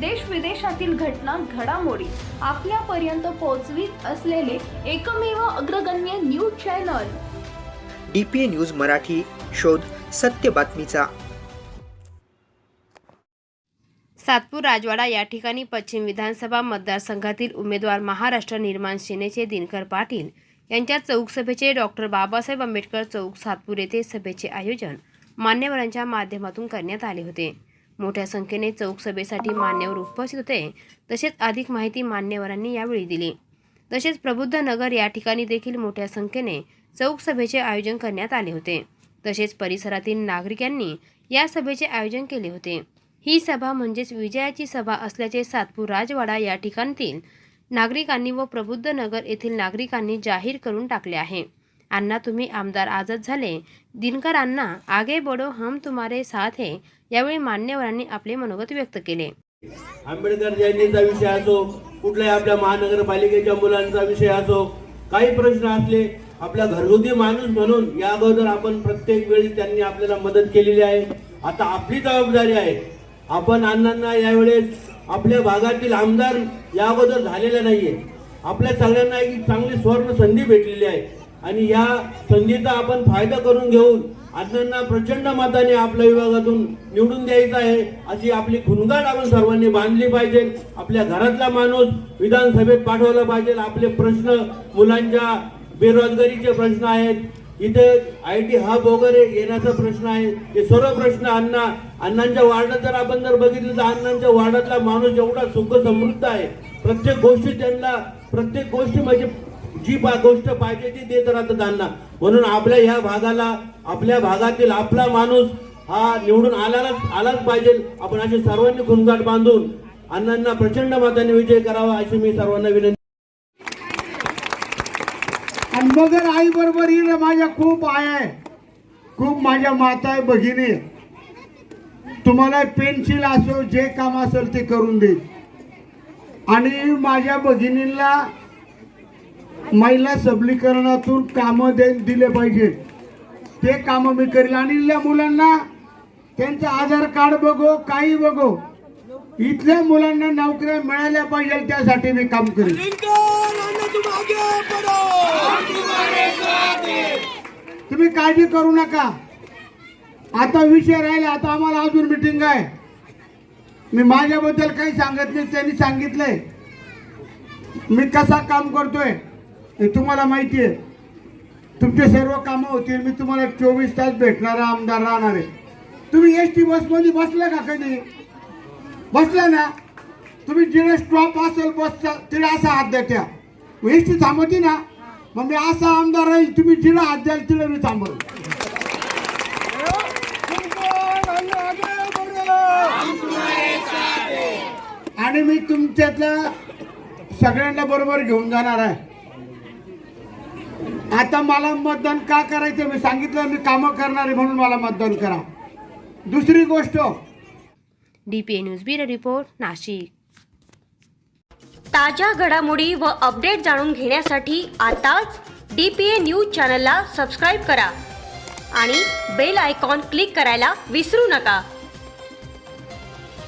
देश विदेशातील घटना घडामोडी आपल्यापर्यंत पोहोचवीत असलेले एकमेव अग्रगण्य news channel. D P A news Marathi शोध सत्य बातमीचा. सातपूर राजवाडा या ठिकाणी पश्चिम विधानसभा मतदारसंघातील उमेदवार महाराष्ट्र निर्माण सेनेचे दिनकर पाटील यांच्या चौक सभेचे डॉक्टर बाबासाहेब आंबेडकर चौक सातपूर येथे सभेचे आयोजन मान्यवरांच्या माध्यमातून करण्यात आले होते. मोठ्या संख्येने चौक सभेसाठी मान्यवर उपस्थित होते. तसेच अधिक माहिती मान्यवरांनी यावेळी दिली. तसेच प्रबुद्ध नगर या ठिकाणी देखील मोठ्या संख्येने चौक सभेचे आयोजन करण्यात आले होते. तसेच परिसरातील नागरिकांनी या सभेचे आयोजन केले होते. ही सभा म्हणजेच विजयाची सभा असल्याचे सातपूर राजवाडा या ठिकाणतील नागरिकांनी व प्रबुद्ध नगर येथील नागरिकांनी जाहीर करून टाकले आहे. अण्णा तुम्ही आमदार आजच झाले. दिनकर अण्णा आगे बडो हम तुम्हारे साथ हे. यावेळी मान्यवरांनी आपले मनोगत व्यक्त केले. आंबेडकर जयंतीचा विषय असो कुठल्याही आपल्या महानगरपालिकेच्या मुलांचा विषय असो काही प्रश्न असले आपला घरगुती माणूस म्हणून या अगोदर आपण प्रत्येक वेळी त्यांनी आपल्याला मदत केलेली आहे. आता आपली जबाबदारी आहे. आपण अण्णांना यावेळेस आपल्या भागातील आमदार या अगोदर झालेला नाहीये. आपल्या सगळ्यांना एक चांगली सुवर्ण संधी भेटलेली आहे. आणि या संधीचा आपण फायदा करून घेऊन अण्णांना प्रचंड मताने आपल्या विभागातून निवडून द्यायचं आहे अशी आपली खुणगाट आपण सर्वांनी बांधली पाहिजे. आपल्या घरातला माणूस विधानसभेत पाठवला पाहिजे. आपले प्रश्न मुलांच्या बेरोजगारीचे प्रश्न आहेत. इथे आय टी हब वगैरे येण्याचा प्रश्न आहे. हे सर्व प्रश्न अण्णा अण्णांच्या वार्डात जर आपण जर बघितलं तर अण्णांच्या वार्डातला माणूस एवढा सुख समृद्ध आहे. प्रत्येक गोष्टी त्यांना प्रत्येक गोष्टी म्हणजे जी गोष्ट पाहिजे ती देत राहतात त्यांना. म्हणून आपल्या ह्या भागाला आपल्या भागातील आपला माणूस हा निवडून आलाच आलाच पाहिजे. आपण असे सर्वांनी खुणगाट बांधून अण्णांना प्रचंड मताने विजय करावा अशी मी सर्वांना विनंती आणि मगर आई बरोबर ही माझ्या खूप आया आहे. खूप माझ्या माता आहे भगिनी. तुम्हाला पेन्सिल असो जे काम असेल ते करून दे. आणि माझ्या भगिनींना महिला सबलीकरणातून कामं दे दिले पाहिजेत. ते कामं मी करेल. आणि इथल्या मुलांना त्यांचं आधार कार्ड बघो काही बघो. इथल्या मुलांना नोकऱ्या मिळाल्या पाहिजे त्यासाठी मी काम करेन तुम्ही काळजी करू नका. आता विषय राहिला आता आम्हाला अजून मिटिंग आहे. मी माझ्याबद्दल काही सांगत नाही त्यांनी सांगितलंय. मी कसा काम करतोय? तुम्हाला माहिती आहे. तुमचे सर्व कामं होतील. मी तुम्हाला चोवीस तास भेटणारा आमदार राहणार आहे. तुम्ही एस टी बसमध्ये बसले का कधी? बसला ना? तुम्ही जिथे स्टॉप असेल बसचा तिथे असा हात द्या त्या. एस टी थांबवती ना? मग मी असा आमदार राहील तुम्ही जिला हात द्याल तिला मी थांबव आणि मी तुमच्यातल्या सगळ्यांना बरोबर घेऊन जाणार आहे. आता मला मतदान का करायचं? मी सांगितलं मी कामं करणार आहे म्हणून मला मतदान करा. दुसरी गोष्ट. D P A news bureau report Nashik. ताज्या घडामोडी व अपडेट जाणून घेण्यासाठी आताच डी पी ए न्यूज चॅनलला सबस्क्राईब करा. आणि बेल आयकॉन क्लिक करायला विसरू नका.